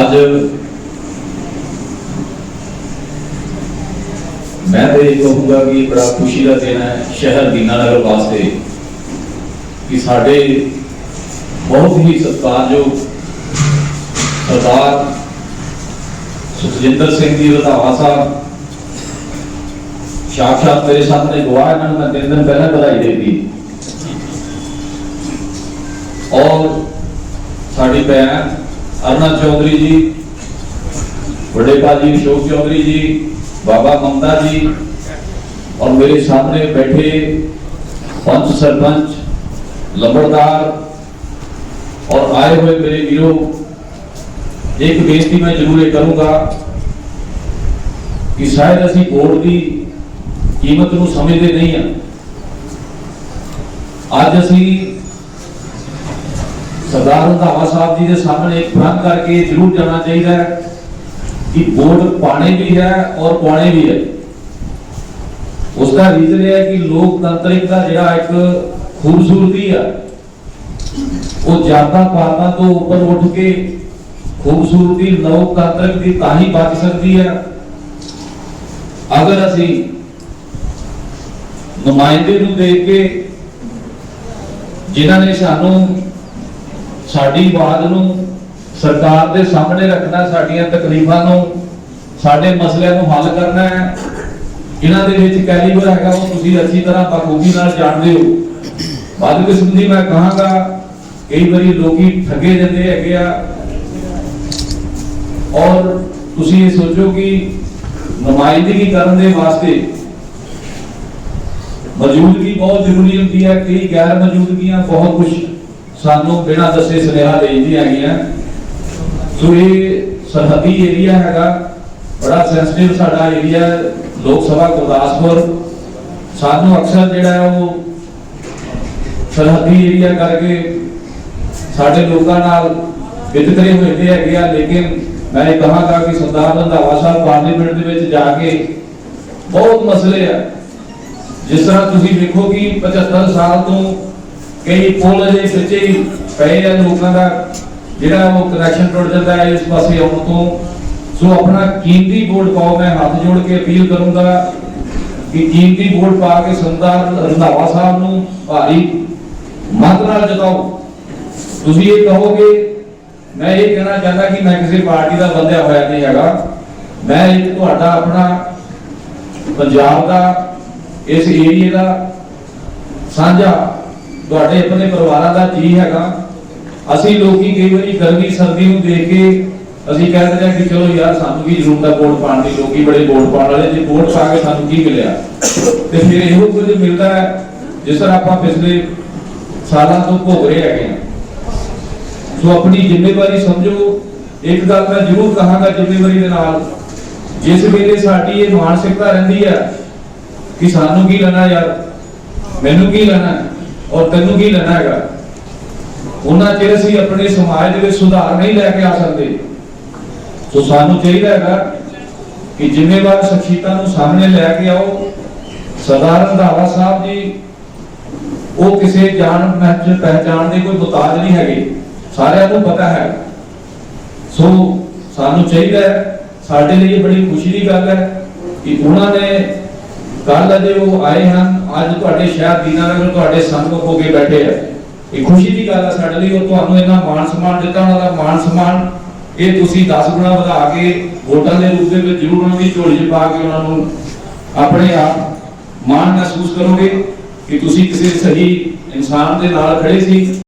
ਅੱਜ ਮੈਂ ਤੇ ਇਹ ਕਹੂੰਗਾ ਕਿ ਬੜਾ ਖੁਸ਼ੀ ਦਾ ਦਿਨ ਹੈ ਸ਼ਹਿਰ ਦੀਨਾਨਗਰ ਵਾਸਤੇ ਕਿ ਸਾਡੇ ਬਹੁਤ ਹੀ ਸਤਿਕਾਰਯੋਗ ਸਰਦਾਰ ਸੁਖਜਿੰਦਰ ਸਿੰਘ ਜੀ ਰੰਧਾਵਾ ਸਾਹਿਬ ਸਾਖਾਤ ਮੇਰੇ ਸਾਹਮਣੇ ਗਵਾਹ ਇਹਨਾਂ ਨੂੰ ਮੈਂ ਤਿੰਨ ਦਿਨ ਪਹਿਲਾਂ ਵਧਾਈ ਦੇ ਦਿੱਤੀ। ਔਰ ਸਾਡੀ ਭੈਣ ਅਰੁਣਾ ਚੌਧਰੀ ਜੀ ਵੱਡੇ ਭਾਜੀ ਅਸ਼ੋਕ ਚੌਧਰੀ ਜੀ ਬਾਬਾ ਮਮਤਾ ਜੀ ਔਰ ਮੇਰੇ ਸਾਹਮਣੇ ਬੈਠੇ ਪੰਚ ਸਰਪੰਚ ਲੰਬੜਦਾਰ ਔਰ ਆਏ ਹੋਏ ਮੇਰੇ ਵੀਰੋ ਇੱਕ ਬੇਨਤੀ ਮੈਂ ਜ਼ਰੂਰ ਇਹ ਕਰੂੰਗਾ ਕਿ ਸ਼ਾਇਦ ਅਸੀਂ ਵੋਟ ਦੀ ਕੀਮਤ ਨੂੰ ਸਮਝਦੇ ਨਹੀਂ ਹਾਂ ਅੱਜ ਅਸੀਂ ਸਰਦਾਰ ਰੰਧਾਵਾ ਸਾਹਿਬ ਜੀ ਦੇ ਸਾਹਮਣੇ ਪ੍ਰਣ ਕਰਕੇ ਜ਼ਰੂਰ ਜਾਣਾ ਚਾਹੀਦਾ ਹੈ ਕਿ ਵੋਟ ਪਾਣੇ ਵੀ ਹੈ ਔਰ ਪਾਣੇ ਵੀ ਹੈ। ਉਸ ਦਾ ਰੀਜ਼ਨ ਇਹ ਹੈ ਕਿ ਲੋਕਤੰਤਰਿਕ ਦਾ ਜਿਹੜਾ ਇੱਕ ਖੂਬਸੂਰਤੀ ਹੈ ਉਹ ਜਾਤਾਂ ਪਾਤਾਂ ਤੋਂ ਉੱਪਰ ਉੱਠ ਕੇ ਖੂਬਸੂਰਤੀ ਲੋਕਤੰਤਰਿਕ ਦੀ ਤਾਂ ਹੀ ਬਚ ਸਕਦੀ ਹੈ। ਅਗਰ ਅਸੀਂ ਨੁਮਾਇੰਦੇ ਨੂੰ ਦੇਖ ਕੇ ਜਿਨ੍ਹਾਂ ਨੇ ਸਾਨੂੰ ਸਾਡੀ ਆਵਾਜ਼ ਨੂੰ ਸਰਕਾਰ ਦੇ ਸਾਹਮਣੇ ਰੱਖਣਾ, ਸਾਡੀਆਂ ਤਕਲੀਫਾਂ ਨੂੰ, ਸਾਡੇ ਮਸਲਿਆਂ ਨੂੰ ਹੱਲ ਕਰਨਾ ਹੈ। ਇਹਨਾਂ ਦੇ ਵਿੱਚ ਕੈਲੀਬਰ ਹੈਗਾ, ਉਹ ਤੁਸੀਂ ਅੱਛੀ ਤਰ੍ਹਾਂ ਬਖੂਬੀ ਨਾਲ ਜਾਣਦੇ ਹੋ। ਬਾਅਦ ਵਿੱਚ ਸੰਬੰਧੀ ਮੈਂ ਕਹਾਂਗਾ, ਕਈ ਵਾਰੀ ਲੋਕੀ ਠੱਗੇ ਜਾਂਦੇ ਹੈਗੇ ਆ। ਔਰ ਤੁਸੀਂ ਇਹ ਸੋਚੋ ਕਿ ਨੁਮਾਇੰਦਗੀ ਕਰਨ ਦੇ ਵਾਸਤੇ ਮੌਜੂਦਗੀ ਬਹੁਤ ਜ਼ਰੂਰੀ ਹੁੰਦੀ ਹੈ, ਕਈ ਗੈਰ ਮੌਜੂਦਗੀਆਂ ਬਹੁਤ ਕੁਝ ਸਾਨੂੰ ਬਿਨਾਂ ਦੱਸੇ ਸੁਨੇਹਾ ਦੇ ਦਿੰਦੀਆਂ ਹੈਗੀਆਂ ਸੋ ਇਹ ਸਰਹੱਦੀ ਏਰੀਆ ਹੈਗਾ, ਬੜਾ ਸੈਂਸਿਟਿਵ ਸਾਡਾ ਏਰੀਆ ਲੋਕ ਸਭਾ ਗੁਰਦਾਸਪੁਰ। ਸਾਨੂੰ ਅਕਸਰ ਜਿਹੜਾ ਉਹ ਸਰਹੱਦੀ ਏਰੀਆ ਕਰਕੇ ਸਾਡੇ ਲੋਕਾਂ ਨਾਲ ਵਿਤਕਰੇ ਹੋਏ ਹੈਗੇ ਆ, ਲੇਕਿਨ ਮੈਂ ਇਹ ਕਹਾਂਗਾ ਕਿ ਸਰਦਾਰ ਰੰਧਾਵਾ ਸਾਹਿਬ ਪਾਰਲੀਮੈਂਟ ਦੇ ਵਿੱਚ ਜਾ ਕੇ ਬਹੁਤ ਮਸਲੇ ਆ। ਜਿਸ ਤਰ੍ਹਾਂ ਤੁਸੀਂ ਵੇਖੋ ਕਿ 75 ਸਾਲ ਤੋਂ ਕਈ ਪੁੱਲ ਦੇ ਸੱਚੇ ਹੀ ਪਏ ਆ ਲੋਕਾਂ ਦਾ, ਜਿਹੜਾ ਉਹ ਕਨੈਕਸ਼ਨ ਟੁੱਟ ਜਾਂਦਾ ਹੈ ਇਸ ਪਾਸੇ ਆਉਣ ਤੋਂ। ਸੋ ਆਪਣਾ ਕੀਮਤੀ ਵੋਟ ਪਾਓ, ਮੈਂ ਹੱਥ ਜੋੜ ਕੇ ਅਪੀਲ ਕਰੂੰਗਾ ਕਿ ਕੀਮਤੀ ਵੋਟ ਪਾ ਕੇ ਸਰਦਾਰ ਰੰਧਾਵਾ ਸਾਹਿਬ ਨੂੰ ਭਾਰੀ ਮਤ ਨਾਲ ਜਿਤਾਓ। ਤੁਸੀਂ ਇਹ ਕਹੋਗੇ, ਮੈਂ ਇਹ ਕਹਿਣਾ ਚਾਹੁੰਦਾ ਕਿ ਮੈਂ ਕਿਸੇ ਪਾਰਟੀ ਦਾ ਬੰਦਿਆ ਹੋਇਆ ਨਹੀਂ ਹੈਗਾ। ਮੈਂ ਇੱਕ ਤੁਹਾਡਾ ਆਪਣਾ ਪੰਜਾਬ ਦਾ, ਇਸ ਏਰੀਏ ਦਾ ਸਾਂਝਾ ਤੁਹਾਡੇ ਆਪਣੇ ਪਰਿਵਾਰਾਂ ਦਾ ਜੀ ਹੈਗਾ। ਅਸੀਂ ਲੋਕੀ ਕਈ ਵਾਰੀ ਗਰਮੀ ਸਰਦੀ ਨੂੰ ਦੇਖ ਕੇ ਅਸੀਂ ਕਹਿ ਦਿੰਦੇ ਹਾਂ ਕਿ ਚਲੋ ਯਾਰ ਸਾਨੂੰ ਕੀ ਜ਼ਰੂਰਤ ਹੈ ਵੋਟ ਪਾਉਣ ਦੀ, ਲੋਕੀ ਬੜੇ ਵੋਟ ਪਾਉਣ ਵਾਲੇ, ਜੇ ਵੋਟ ਪਾ ਕੇ ਸਾਨੂੰ ਕੀ ਮਿਲਿਆ? ਤੇ ਫਿਰ ਇਹੋ ਕੁਝ ਮਿਲਦਾ ਹੈ, ਜਿਸ ਤਰ੍ਹਾਂ ਆਪਾਂ ਪਿਛਲੇ ਸਾਲਾਂ ਤੋਂ ਭੋਗ ਰਹੇ ਹੈਗੇ ਹਾਂ। ਸੋ ਆਪਣੀ ਜ਼ਿੰਮੇਵਾਰੀ ਸਮਝੋ, ਇੱਕ ਗੱਲ ਮੈਂ ਜ਼ਰੂਰ ਕਹਾਂਗਾ ਜ਼ਿੰਮੇਵਾਰੀ ਦੇ ਨਾਲ, ਜਿਸ ਵੇਲੇ ਸਾਡੀ ਇਹ ਮਾਨਸਿਕਤਾ ਰਹਿੰਦੀ ਹੈ ਕਿ ਸਾਨੂੰ ਕੀ ਲੈਣਾ ਯਾਰ, ਮੈਨੂੰ ਕੀ ਲੈਣਾ ਔਰ ਤੈਨੂੰ ਕੀ ਲੈਣਾ ਹੈਗਾ? ਉਹਨਾਂ ਚਿਰ ਅਸੀਂ ਆਪਣੇ ਸਮਾਜ ਦੇ ਵਿੱਚ ਸੁਧਾਰ ਨਹੀਂ ਲੈ ਕੇ ਆ ਸਕਦੇ। ਸੋ ਸਾਨੂੰ ਚਾਹੀਦਾ ਹੈਗਾ ਕਿ ਜ਼ਿੰਮੇਵਾਰ ਸ਼ਖਸੀਅਤਾਂ ਨੂੰ ਸਾਹਮਣੇ ਲੈ ਕੇ ਆਓ। ਸਰਦਾਰ ਰੰਧਾਵਾ ਸਾਹਿਬ ਜੀ, ਉਹ ਕਿਸੇ ਜਾਣ ਪਹਿਚਾਣ ਦੇ ਕੋਈ ਮੁਤਾਜ ਨਹੀਂ ਹੈਗੇ। ਸਾਰਿਆਂ ਨੂੰ ਪਤਾ ਹੈ। ਸੋ ਸਾਨੂੰ ਚਾਹੀਦਾ ਹੈ, ਸਾਡੇ ਲਈ ਇਹ ਬੜੀ ਖੁਸ਼ੀ ਦੀ ਗੱਲ ਹੈ ਕਿ ਉਹਨਾਂ ਨੇ ਕੱਲ ਅਜੇ ਉਹ ਆਏ ਹਨ, ਅੱਜ ਤੁਹਾਡੇ ਸ਼ਹਿਰ ਦੀਨਾਨਗਰ ਤੁਹਾਡੇ ਸੰਗਤ ਹੋ ਕੇ ਬੈਠੇ ਆ। ਇਹ ਖੁਸ਼ੀ ਦੀ ਗੱਲ ਹੈ ਸਾਡੇ ਲਈ, ਉਹ ਤੁਹਾਨੂੰ ਇਹਨਾਂ ਮਾਣ ਸਨਮਾਨ ਦਿੱਤਾ, ਉਹਨਾਂ ਦਾ ਮਾਣ ਸਨਮਾਨ ਇਹ ਤੁਸੀਂ 10 ਗੁਣਾ ਵਧਾ ਕੇ ਵੋਟਾਂ ਦੇ ਰੂਪ ਦੇ ਵਿੱਚ ਜ਼ਰੂਰ ਉਹਨਾਂ ਦੀ ਝੋਲੀ 'ਚ ਪਾ ਕੇ ਉਹਨਾਂ ਨੂੰ ਆਪਣੇ ਆਪ ਮਾਣ ਮਹਿਸੂਸ ਕਰੋਗੇ ਕਿ ਤੁਸੀਂ ਕਿਸੇ ਸਹੀ ਇਨਸਾਨ ਦੇ ਨਾਲ ਖੜੇ ਸੀ।